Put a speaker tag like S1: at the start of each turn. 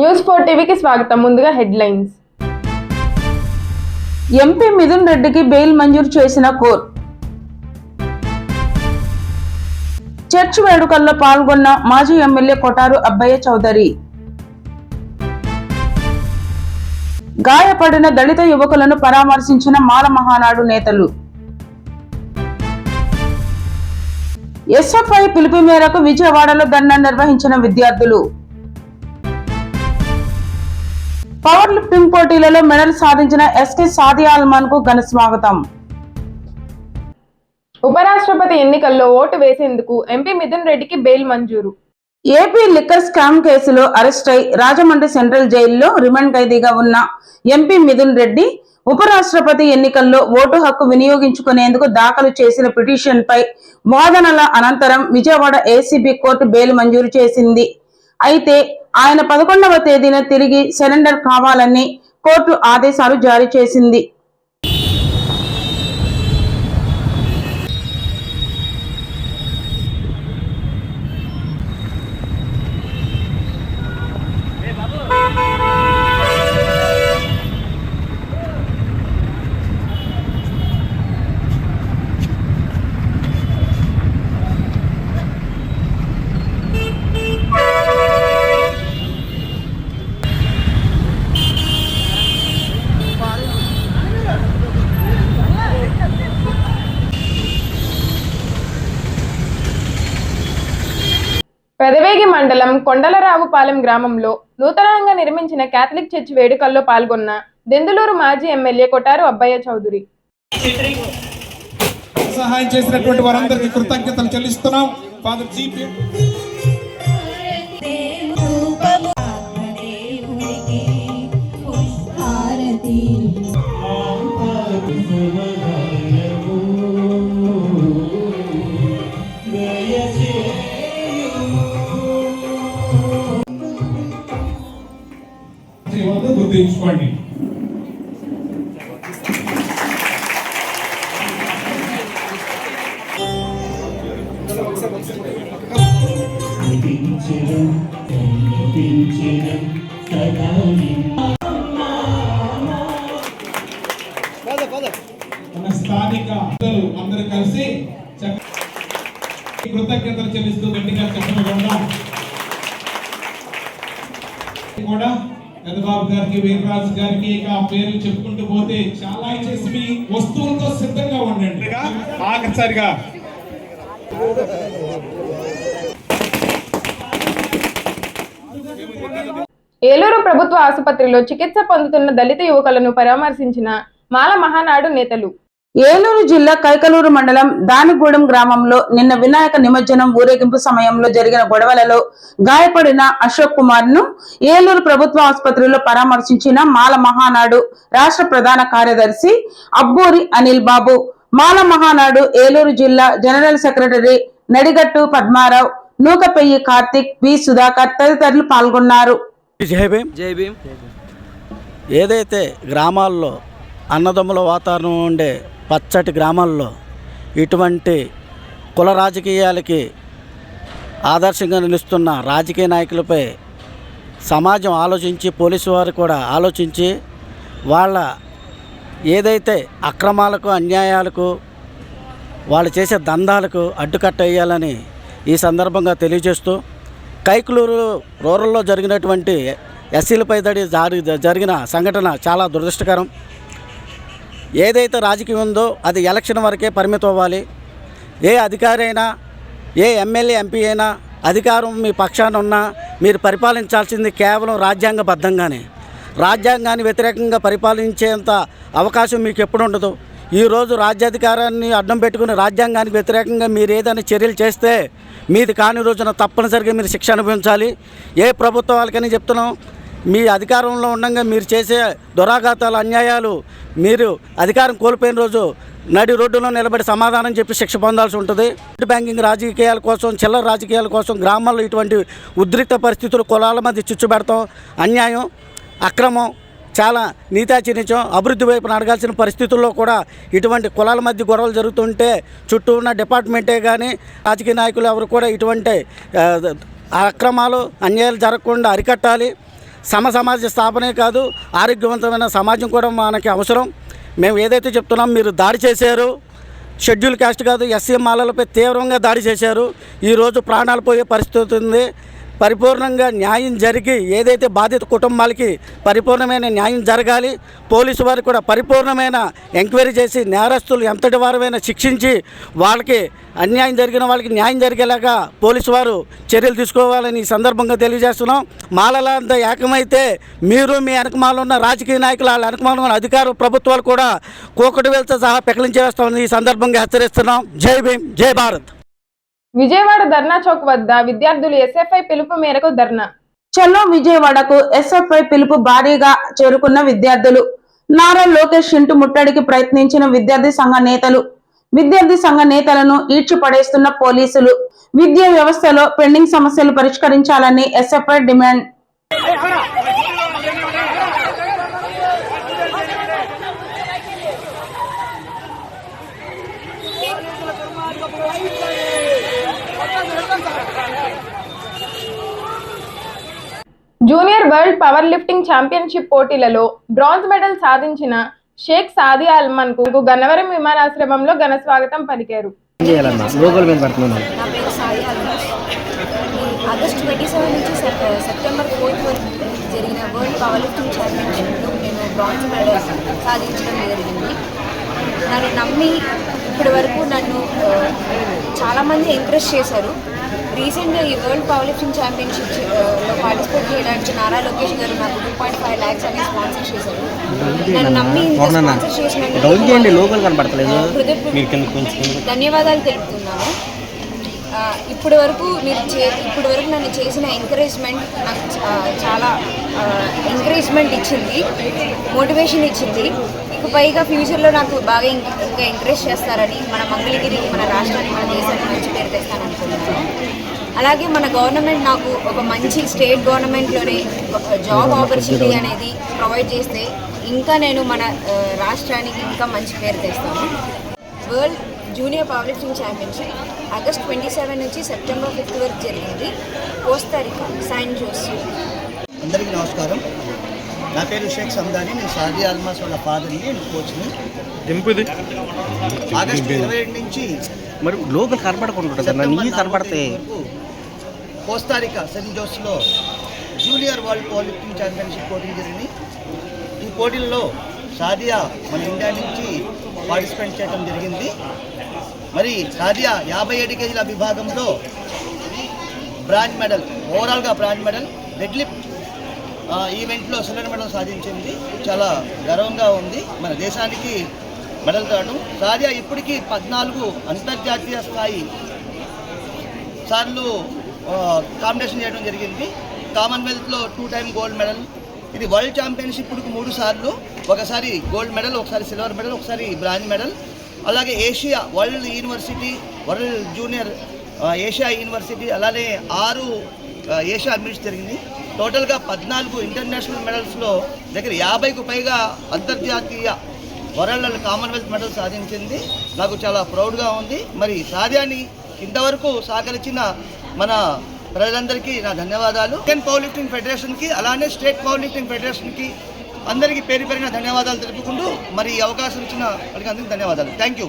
S1: News four టీవీకి స్వాగతం. ముందుగా హెడ్లైన్స్.
S2: ఎంపీ మిథున్ రెడ్డికి బెయిల్ మంజూరు చేసిన కోర్టు. చర్చ్ వేడుకల్లో పాల్గొన్న మాజీ ఎమ్మెల్యే కొటారు అబ్బయ్య చౌదరి. గాయపడిన దళిత యువకులను పరామర్శించిన మాల మహానాడు నేతలు. ఎస్ఎఫ్ఐ పిలుపు మేరకు విజయవాడలో ధర్నా నిర్వహించిన విద్యార్థులు. పవర్ లిఫ్టింగ్ పోటీలలో మెడల్ సాధించిన ఎస్కే సాదియా అల్మాన్కు ఘన స్వాగతం.
S1: ఉపరాష్ట్రపతి ఎన్నికల్లో ఓటు వేసేందుకు ఎంపీ మిథున్ రెడ్డికి బెయిల్ మంజూరు.
S2: ఏపీ లిక్కర్ స్కామ్ కేసులో అరెస్ట్ అయి రాజమండ్రి సెంట్రల్ జైల్లో రిమాండ్ ఖైదీగా ఉన్న ఎంపీ మిథున్ రెడ్డి ఉపరాష్ట్రపతి ఎన్నికల్లో ఓటు హక్కు వినియోగించుకునేందుకు దాఖలు చేసిన పిటిషన్ పై వాదనల అనంతరం విజయవాడ ఏసీబీ కోర్టు బెయిల్ మంజూరు చేసింది. అయితే ఆయన పదకొండవ తేదీన తిరిగి సరెండర్ కావాలని కోర్టు ఆదేశాలు జారీ చేసింది.
S1: పెదవేగి మండలం కొండలరావుపాలెం గ్రామంలో నూతనంగా నిర్మించిన కేథలిక్ చర్చ్ వేడుకల్లో పాల్గొన్న దెందులూరు మాజీ ఎమ్మెల్యే కొటారు అబ్బయ్య చౌదరి.
S3: సహాయం చేసినటువంటి వారందరికీ కృతజ్ఞతలు చెల్లిస్తున్నాం. ఫాదర్ జీపీ మన స్థానిక పెద్దలు అందరూ కలిసి కృతజ్ఞతలు చెల్లిస్తూ గట్టిగా చెప్పకుండా కూడా పెద్దబాబు గారికి వీరరాజు గారికి ఇక ఆ పేర్లు చెప్పుకుంటూ పోతే చాలా చేసి మీ వస్తువులతో సిద్ధంగా ఉండండి. ఆఖరిసారిగా
S1: ఏలూరు ప్రభుత్వ ఆసుపత్రిలో చికిత్స పొందుతున్న దళిత యువకులను పరామర్శించిన మాల మహానాడు నేతలు.
S2: ఏలూరు జిల్లా కైకలూరు మండలం దానిగూడెం గ్రామంలో నిన్న వినాయక నిమజ్జనం ఊరేగింపు సమయంలో జరిగిన గొడవలలో గాయపడిన అశోక్ కుమార్ను ఏలూరు ప్రభుత్వ ఆసుపత్రిలో పరామర్శించిన మాల మహానాడు రాష్ట్ర ప్రధాన కార్యదర్శి అబ్బూరి అనిల్ బాబు మాల మహానాడు ఏలూరు జిల్లా general secretary Nadigattu Padmarao Nookapeyyi Karthik V Sudhakar తదితరులు పాల్గొన్నారు.
S4: జై భీమ్.
S5: జై భీమ్.
S4: ఏదైతే గ్రామాల్లో అన్నదమ్ముల వాతావరణం ఉండే పచ్చటి గ్రామాల్లో ఇటువంటి కుల రాజకీయాలకి ఆదర్శంగా నిలుస్తున్న రాజకీయ నాయకులపై సమాజం ఆలోచించి పోలీసు వారు కూడా ఆలోచించి వాళ్ళ ఏదైతే అక్రమాలకు అన్యాయాలకు వాళ్ళు చేసే దందాలకు అడ్డుకట్ట వేయాలని ఈ సందర్భంగా తెలియజేస్తూ కైకులూరు రూరల్లో జరిగినటువంటి ఎస్సీలపై దడి జారి జరిగిన సంఘటన చాలా దురదృష్టకరం. ఏదైతే రాజకీయం ఉందో అది ఎలక్షన్ వరకే పరిమితం అవ్వాలి. ఏ అధికారి అయినా ఏ ఎమ్మెల్యే ఎంపీ అయినా అధికారం మీ పక్షాన ఉన్నా మీరు పరిపాలించాల్సింది కేవలం రాజ్యాంగబద్ధంగానే. రాజ్యాంగాన్ని వ్యతిరేకంగా పరిపాలించేంత అవకాశం మీకు ఎప్పుడు ఉండదు. ఈరోజు రాజ్యాధికారాన్ని అడ్డం పెట్టుకుని రాజ్యాంగానికి వ్యతిరేకంగా మీరు ఏదైనా చర్యలు చేస్తే మీది కాని రోజున తప్పనిసరిగా మీరు శిక్ష అనుభవించాలి. ఏ ప్రభుత్వాలకని చెప్తున్నాం మీ అధికారంలో ఉండగా మీరు చేసే దురాఘాతాలు అన్యాయాలు మీరు అధికారం కోల్పోయిన రోజు నడి రోడ్డులో నిలబడి సమాధానం చెప్పి శిక్ష పొందాల్సి ఉంటుంది. బ్యాంకింగ్ రాజకీయాల కోసం చిల్లర రాజకీయాల కోసం గ్రామాల్లో ఇటువంటి ఉద్రిక్త పరిస్థితులు కులాల మధ్య చిచ్చు పెడతాం. అన్యాయం అక్రమం చాలా నీతాచినిచం అభివృద్ధి వైపు నడగాల్సిన పరిస్థితుల్లో కూడా ఇటువంటి కులాల మధ్య గొడవలు జరుగుతుంటే చుట్టూ ఉన్న డిపార్ట్మెంటే కానీ రాజకీయ నాయకులు ఎవరు కూడా ఇటువంటి అక్రమాలు అన్యాయాలు జరగకుండా అరికట్టాలి. సమ సమాజ స్థాపనే కాదు ఆరోగ్యవంతమైన సమాజం కూడా మనకి అవసరం. మేము ఏదైతే చెప్తున్నాం మీరు దాడి చేశారు. షెడ్యూల్ క్యాస్ట్ కాదు ఎస్సీ మాలలపై తీవ్రంగా దాడి చేశారు. ఈరోజు ప్రాణాలు పోయే పరిస్థితి ఉంది. పరిపూర్ణంగా న్యాయం జరిగి ఏదైతే బాధిత కుటుంబాలకి పరిపూర్ణమైన న్యాయం జరగాలి పోలీసు వారికి కూడా పరిపూర్ణమైన ఎంక్వైరీ చేసి నేరస్తులు ఎంతటి వారమైనా శిక్షించి వాళ్ళకి అన్యాయం జరిగిన వాళ్ళకి న్యాయం జరిగేలాగా పోలీసు వారు చర్యలు తీసుకోవాలని ఈ సందర్భంగా తెలియజేస్తున్నాం. మాలలంతా ఏకమైతే మీరు మీ వెనకమాల ఉన్న రాజకీయ నాయకులు వాళ్ళ వెనకమాల ఉన్న అధికార ప్రభుత్వాలు కూడా కోకటి వేలతో సహా పెకలించేస్తామని ఈ సందర్భంగా హెచ్చరిస్తున్నాం. జై భీమ్ జై భారత్.
S1: విజయవాడ ధర్నా చౌక్ వద్ద విద్యార్థులు ఎస్ఎఫ్ఐ పిలుపు మేరకు ధర్నా.
S2: చలో విజయవాడకు ఎస్ఎఫ్ఐ పిలుపు భారీగా చేరుకున్న విద్యార్థులు. నారా లోకేష్ ఇంటి ముట్టడికి ప్రయత్నించిన విద్యార్థి సంఘ నేతలు. విద్యార్థి సంఘ నేతలను ఈడ్చి పడేస్తున్న పోలీసులు. విద్యా వ్యవస్థలో పెండింగ్ సమస్యలు పరిష్కరించాలని SFI demand.
S1: Junior world power lifting championship పోటీలలో బ్రాంజ్ మెడల్ సాధించిన షేక్ సాదియా అల్మన్కు గన్నవరం విమానాశ్రమంలో ఘన స్వాగతం పలికారు.
S6: ఆగస్ట్ ట్వంటీ సెవెన్ నుంచి సెప్ సెప్టెంబర్ ఫోర్త్ వరకు జరిగిన వరల్డ్ పవర్ లిఫ్టింగ్ ఛాంపియన్షిప్లో నేను బ్రాంజ్ మెడల్ సాధించడం జరిగింది. నన్ను నమ్మి ఇప్పటి వరకు నన్ను చాలామంది ఎంకరేజ్ చేశారు. రీసెంట్గా ఈ వరల్డ్ పవర్ లిఫ్టింగ్ ఛాంపియన్షిప్లో పార్టిసిపేట్ చేయడానికి నారా లోకేష్ గారు నాకు టూ పాయింట్ ఫైవ్ ల్యాక్స్ అనేది స్పాన్సర్ చేశారు. నన్ను నమ్మి స్పాన్సర్ చేసినందుకు ధన్యవాదాలు తెలుపుతున్నాను. ఇప్పటి వరకు మీరు చే ఇప్పటి వరకు నన్ను చేసిన ఎంకరేజ్మెంట్ నాకు చాలా ఎంకరేజ్మెంట్ ఇచ్చింది మోటివేషన్ ఇచ్చింది. పైగా ఫ్యూచర్లో నాకు బాగా ఇంక- ఇంకా ఎంకరేజ్ చేస్తారని మన మంగళగిరి మన రాష్ట్రాన్ని మన దేశానికి మంచి పేరు తెస్తాననుకుంటున్నాను. అలాగే మన గవర్నమెంట్ నాకు ఒక మంచి స్టేట్ గవర్నమెంట్లోనే జాబ్ ఆపర్చునిటీ అనేది ప్రొవైడ్ చేస్తే ఇంకా నేను మన రాష్ట్రానికి ఇంకా మంచి పేరు తెస్తాను. World junior power lifting championship August twenty seven నుంచి సెప్టెంబర్ ఫిఫ్త్ వరకు జరిగింది. కోస్తారికా సైన్ జోస్
S7: అందరికీ నమస్కారం. నా పేరు షేక్ సందాని నేను సాది ఆల్మాస్ వాళ్ళ ఫాదర్ని నేను కోచ్ని ఆగస్టు ఇరవై ఏడు నుంచి
S5: మరి లోకల్ కనపడకుండా నీ కనపడతాయి
S7: Costa Rica Saint జోస్లో junior world power lifting championship పోటీ జరిగింది. ఈ పోటీల్లో సాదియా మన ఇండియా నుంచి పార్టిసిపేట్ చేయడం జరిగింది. మరి సాదియా యాభై ఏడు కేజీల విభాగంలో బ్రాంజ్ మెడల్ ఓవరాల్గా బ్రాంజ్ మెడల్ డెడ్ లిఫ్ట్ ఈవెంట్లో సిల్వర్ మెడల్ సాధించింది. చాలా గర్వంగా ఉంది. మన దేశానికి మెడల్ రావడం సాదియా ఇప్పటికీ పద్నాలుగు అంతర్జాతీయ స్థాయి సార్లు కాంపిటీషన్ చేయడం జరిగింది. కామన్వెల్త్లో టూ టైం గోల్డ్ మెడల్. ఇది వరల్డ్ ఛాంపియన్షిప్కి మూడు సార్లు. ఒకసారి గోల్డ్ మెడల్ ఒకసారి సిల్వర్ మెడల్ ఒకసారి బ్రాంజ్ మెడల్. అలాగే Asia world university world junior Asia university అలానే ఆరు ఏషియా మీట్స్ జరిగింది. టోటల్గా పద్నాలుగు ఇంటర్నేషనల్ మెడల్స్లో దగ్గర యాభైకు పైగా అంతర్జాతీయ వరల్డ్ కామన్వెల్త్ మెడల్ సాధించింది. నాకు చాలా ప్రౌడ్గా ఉంది. మరి సాధ్యాన్ని ఇంతవరకు సహకరించిన మన ప్రజలందరికీ నా ధన్యవాదాలు. ఇండియన్ పవర్ లిఫ్టింగ్ ఫెడరేషన్కి అలానే స్టేట్ పవర్ లిఫ్టింగ్ ఫెడరేషన్కి అందరికీ పేరు పేరిన ధన్యవాదాలు తెలుపుకుంటూ మరి ఈ అవకాశం ఇచ్చిన వాళ్ళకి అందరికీ ధన్యవాదాలు. Thank you.